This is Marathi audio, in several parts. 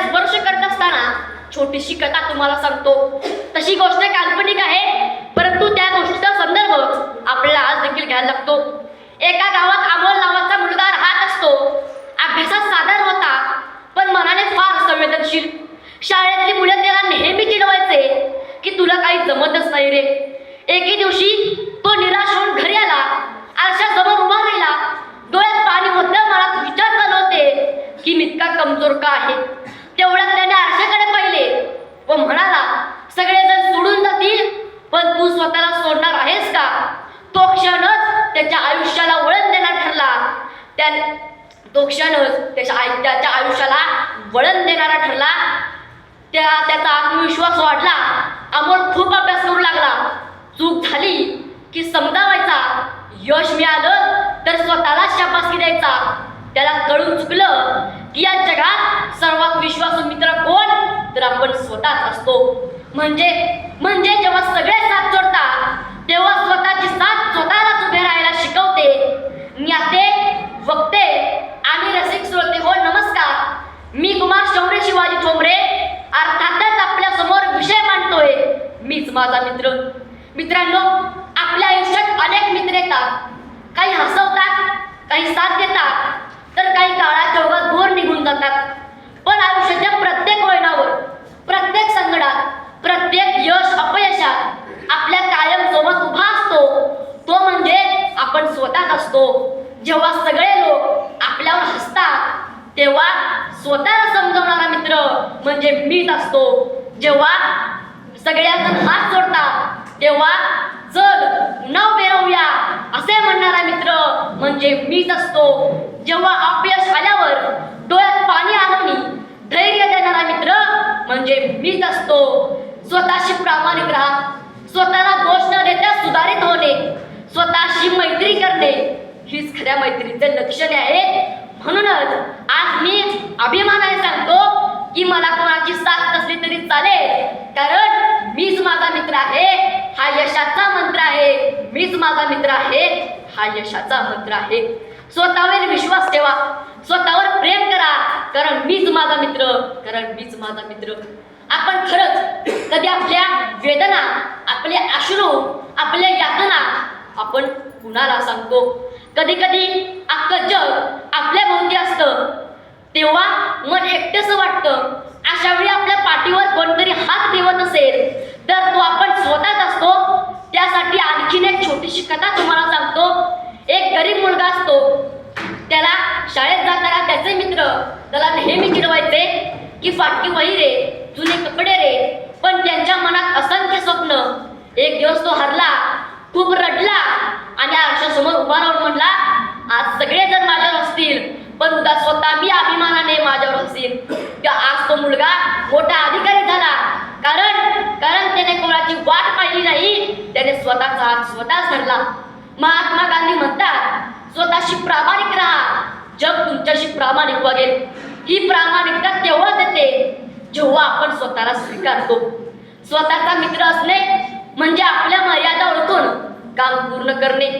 स्पर्श करत असताना छोटीशी कथा तुम्हाला सांगतो. तशी गोष्ट काल्पनिक आहे परंतु त्या गोष्टीचा संदर्भ आपल्याला आज देखील घ्यायला लागतो. एका गावात अमोल नावाचा मुलगा राहत असतो. अभ्यासात साधार होता पण मनाने फार संवेदनशील. शाळेतली मुलं त्याला नेहमी चिडवायचे की तुला काही जमतच नाही रे. एके दिवशी तो निराश होऊन घरी आला. आरशात उभा राहिला डोळ्यात पाणी होतं मनात विचार चालू होते की मी इतका कमजोर का आहे तेवढ्यात त्याने आरशाकडे पाहिले व म्हणाला सगळेजण सोडून जातील पण तू स्वतःला सोडणार आहेस का तो क्षणच त्याच्या आयुष्याला वळण देणार ठरला त्या तो क्षणच त्याच्या त्याच्या आयुष्याला वळण देणारा ठरला. त्या त्याचा आत्मविश्वास वाढला. अमोल खूप अभ्यास करू लागला. चूक झाली की समजावायचा. यश मिळालं तर स्वतःला शाबासकी द्यायचा. त्याला कळून चुकलं की या जगात सर्वात विश्वासू मित्र कोण? तर आपण स्वतःच असतो. म्हणजे म्हणजे जेव्हा सगळे साथ जोडतात तेव्हा मित्रांनो आपल्या आयुष्यात अनेक मित्र येतात. काही हसवतात काही साथ देतात तर काही काळात ओघात दूर निघून जातात. पण आयुष्याच्या प्रत्येक वळणावर प्रत्येक संकटात प्रत्येक यश अपयशात आपल्या कायम सोबत उभा असतो. तो म्हणजे आपण स्वतःच असतो. जेव्हा सगळे लोक आपल्यावर हसतात तेव्हा स्वतःला समजवणारा मित्र म्हणजे मीच असतो. जेव्हा सगळ्याजण हात जोडतात तेव्हा चल नाव बेरवूया असे म्हणणारा मित्र म्हणजे मीच असतो. जेव्हा अपयश आल्यावर डोळ्यात पाणी आणून धैर्य देणारा मित्र म्हणजे मीच असतो. स्वतःशी प्रामाणिक राहा. स्वतःला दोष न देता सुधारित होणे. स्वतःशी मैत्री करणे. हीच खऱ्या मैत्रीचे लक्षणे आहे म्हणूनच आज मी अभिमानाने सांगतो की मला कोणाची साथ नसली तरी चालेल. कारण मीच माझा मित्र आहे. हा यशाचा मंत्र आहे. मीच माझा मित्र आहे. हा यशाचा मंत्र आहे. स्वतःवर विश्वास ठेवा. स्वतःवर प्रेम करा. कारण मीच माझा मित्र. कारण मीच माझा मित्र. आपण खरंच कधी आपल्या वेदना आपले अश्रू आपल्या यातना आपण कुणाला सांगतो? कधी कधी अख्खं जग आपल्या भोवती असतं. तेव्हा मन एकटेच वाटतं. अशा वेळी आपल्या पाठीवर कोणतरी हात ठेवत असेल तर तो आपण स्वतःच असतो त्यासाठी आणखीन एक छोटीशी कथा तुम्हाला सांगतो. एक गरीब मुलगा असतो. त्याला शाळेत जाताना त्याचे मित्र त्याला नेहमी चिडवायचे की फाटकी वही रे जुने कपडे रे. पण त्यांच्या मनात असंख्य स्वप्न. एक दिवस तो हरला खूप रडला आणि आरशासमोर उभा राहून म्हणला आज सगळेजण माझ्यावर असतील पण उद्या स्वतः मी अभिमानाने माझ्यावर असतील आज तो मुलगा मोठा अधिकारी झाला. कारण कारण त्याने कोणाची वाट पाहिली नाही त्याने स्वतःचा हात स्वतःच धरला महात्मा गांधी म्हणतात स्वतःशी प्रामाणिक राहा. जग तुमच्याशी प्रामाणिक वागेल ही प्रामाणिकता तेव्हा देते? जेव्हा आपण स्वतःला स्वीकारतो. स्वतःचा मित्र असणे म्हणजे आपल्या मर्यादा ओळखून काम पूर्ण करणे.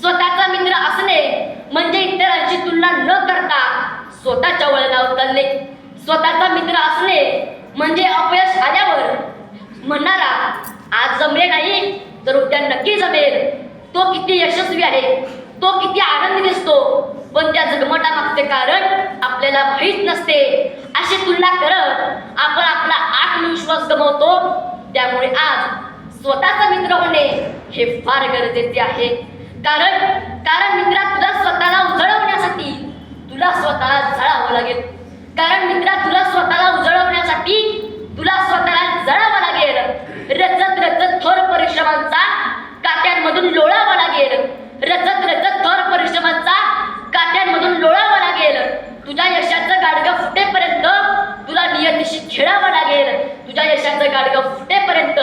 स्वतःचा मित्र असणे म्हणजे इतरांची तुलना न करता स्वतःच्या वळणावर चालणे. स्वतःचा मित्र असणे म्हणजे अपयश आल्यावर म्हणणारा आज जमले नाही. आपल्याला नक्की जमेल. तो किती यशस्वी आहे तो किती आनंदी दिसतो पण त्या जगमटामागचे कारण आपल्याला माहीत नसते. अशी तुलना करत आपण आपला आत्मविश्वास गमवतो. त्यामुळे आज स्वतःचा मित्र होणे हे फार गरजेचे आहे. कारण कारण मित्रा तुला स्वतःला उजळवण्यासाठी तुला स्वतःला जळावं लागेल. कारण मित्रा तुला स्वतःला उजळवण्यासाठी तुला स्वतःला जळावं लागेल. रचत रचत थोर परिश्रमांचा काट्यांमधून लोळावं लागेल. रचत रचत थोर परिश्रमांचा काट्यांमधून लोळावं लागेल. तुझ्या यशाचं गाडगं फुटेपर्यंत तुला नियतीशी खेळावं लागेल. तुझ्या यशाचं गाडगं फुटेपर्यंत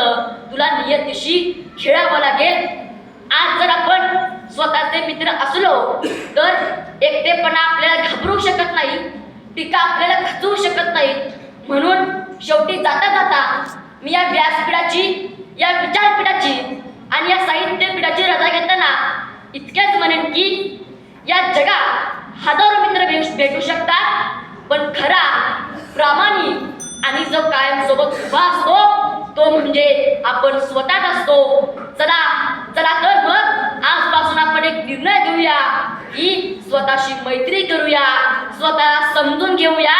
तुला नियतीशी खेळावं लागेल. आज जर आपण स्वतःचे मित्र असलो तर एकटेपणा आपल्याला घाबरू शकत नाही टीका आपल्याला खचवू शकत नाही. म्हणून शेवटी जाता जाता मी या व्यासपीठाची या विचारपीठाची आणि या साहित्यपीठाची रजा घेताना इतकेच म्हणेन की या जगात हजारो मित्र भेटू शकतात पण खरा प्रामाणिक आणि जो कायम सोबत उभा असतो तो म्हणजे आपण स्वतःच असतो. चला चला तर मग आजपासून आपण एक निर्णय घेऊया. की स्वतःशी मैत्री करूया स्वतःला समजून घेऊया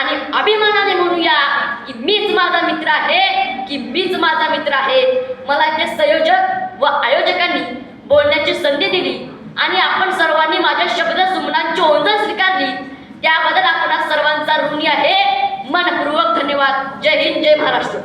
आणि अभिमानाने म्हणूया की मीच माझा मित्र आहे. की मीच माझा मित्र आहे. मला इथे संयोजक व आयोजकांनी बोलण्याची संधी दिली आणि आपण सर्वांनी माझ्या शब्द सुमनांची ओंजळ स्वीकारली. त्याबद्दल आपण सर्वांचा ऋणी आहे. मनपूर्वक धन्यवाद. जय हिंद जय महाराष्ट्र.